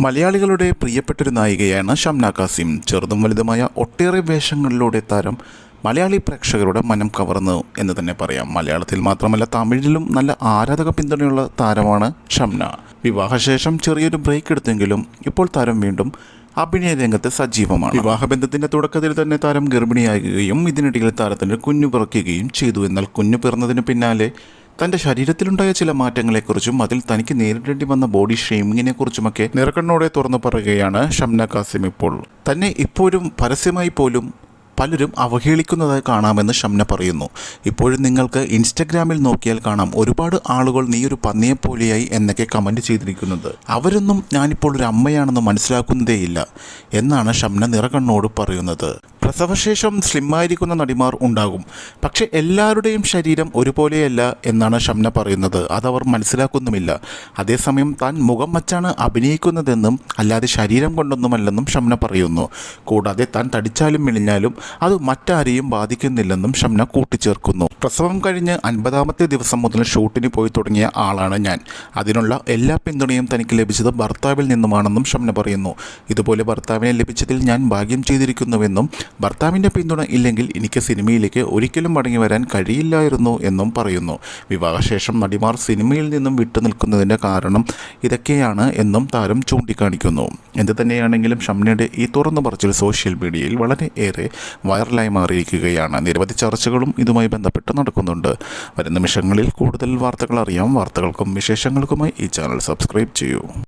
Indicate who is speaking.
Speaker 1: മലയാളികളുടെ പ്രിയപ്പെട്ടൊരു നായികയാണ് ഷംന കാസിം ചെറുതും വലുതുമായ ഒട്ടേറെ വേഷങ്ങളിലൂടെ താരം മലയാളി പ്രേക്ഷകരുടെ മനം കവർന്നു എന്ന് തന്നെ പറയാം. മലയാളത്തിൽ മാത്രമല്ല തമിഴിലും നല്ല ആരാധക പിന്തുണയുള്ള താരമാണ് ഷംന. വിവാഹശേഷം ചെറിയൊരു ബ്രേക്ക് എടുത്തെങ്കിലും ഇപ്പോൾ താരം വീണ്ടും അഭിനയ രംഗത്ത് സജീവമാണ്. വിവാഹബന്ധത്തിന്റെ തുടക്കത്തിൽ തന്നെ താരം ഗർഭിണിയാകുകയും ഇതിനിടയിൽ താരത്തിന് കുഞ്ഞു പിറക്കുകയും ചെയ്തു. എന്നാൽ കുഞ്ഞു പിറന്നതിന് പിന്നാലെ തന്റെ ശരീരത്തിലുണ്ടായ ചില മാറ്റങ്ങളെക്കുറിച്ചും അതിൽ തനിക്ക് നേരിടേണ്ടി വന്ന ബോഡി ഷെയ്മിങ്ങിനെ കുറിച്ചുമൊക്കെ നിറക്കണ്ണോടെ തുറന്നു പറയുകയാണ് ഷംന കാസിം ഇപ്പോൾ. തന്നെ ഇപ്പോഴും പരസ്യമായി പോലും പലരും അവഹേളിക്കുന്നതായി കാണാമെന്ന് ഷംന പറയുന്നു. ഇപ്പോഴും നിങ്ങൾക്ക് ഇൻസ്റ്റഗ്രാമിൽ നോക്കിയാൽ കാണാം ഒരുപാട് ആളുകൾ നീ ഒരു പന്നിയെപ്പോലെയായി എന്നൊക്കെ കമന്റ് ചെയ്തിരിക്കുന്നത് അവരൊന്നും ഞാനിപ്പോൾ ഒരു അമ്മയാണെന്ന് മനസ്സിലാക്കുന്നതേയില്ല എന്നാണ് ഷംന നിറകണ്ണോട് പറയുന്നത്. പ്രസവശേഷം സ്ലിമ്മായിരിക്കുന്ന നടിമാർ ഉണ്ടാകും. പക്ഷേ എല്ലാവരുടെയും ശരീരം ഒരുപോലെയല്ല എന്നാണ് ഷംന പറയുന്നത്. അതവർ മനസ്സിലാക്കുന്നുമില്ല. അതേസമയം താൻ മുഖം വച്ചാണ് അഭിനയിക്കുന്നതെന്നും അല്ലാതെ ശരീരം കൊണ്ടൊന്നുമല്ലെന്നും ഷംന പറയുന്നു. കൂടാതെ താൻ തടിച്ചാലും മെലിഞ്ഞാലും അത് മറ്റാരെയും ബാധിക്കുന്നില്ലെന്നും ഷംന കൂട്ടിച്ചേർക്കുന്നു. പ്രസവം കഴിഞ്ഞ് അൻപതാമത്തെ ദിവസം മുതൽ ഷൂട്ടിന് പോയി തുടങ്ങിയ ആളാണ് ഞാൻ. അതിനുള്ള എല്ലാ പിന്തുണയും തനിക്ക് ലഭിച്ചത് ഭർത്താവിൽ നിന്നുമാണെന്നും ഷംന പറയുന്നു. ഇതുപോലെ ഭർത്താവിനെ ലഭിച്ചതിൽ ഞാൻ ഭാഗ്യം ചെയ്തിരിക്കുന്നുവെന്നും ഭർത്താവിന്റെ പിന്തുണ ഇല്ലെങ്കിൽ എനിക്ക് സിനിമയിലേക്ക് ഒരിക്കലും മടങ്ങി വരാൻ കഴിയില്ലായിരുന്നു എന്നും പറയുന്നു. വിവാഹശേഷം നടിമാർ സിനിമയിൽ നിന്നും വിട്ടുനിൽക്കുന്നതിന്റെ കാരണം ഇതൊക്കെയാണ് എന്നും താരം ചൂണ്ടിക്കാണിക്കുന്നു. എന്ത് തന്നെയാണെങ്കിലും ഷംനയുടെ ഈ തുറന്നു പറച്ചിൽ സോഷ്യൽ മീഡിയയിൽ വളരെ ഏറെ വൈറലായി മാറിയിരിക്കുകയാണ്. നിരവധി ചർച്ചകളും ഇതുമായി ബന്ധപ്പെട്ട് നടക്കുന്നുണ്ട്. വരും നിമിഷങ്ങളിൽ കൂടുതൽ വാർത്തകൾ അറിയാം. വാർത്തകൾക്കും വിശേഷങ്ങൾക്കുമായി ഈ ചാനൽ സബ്സ്ക്രൈബ് ചെയ്യൂ.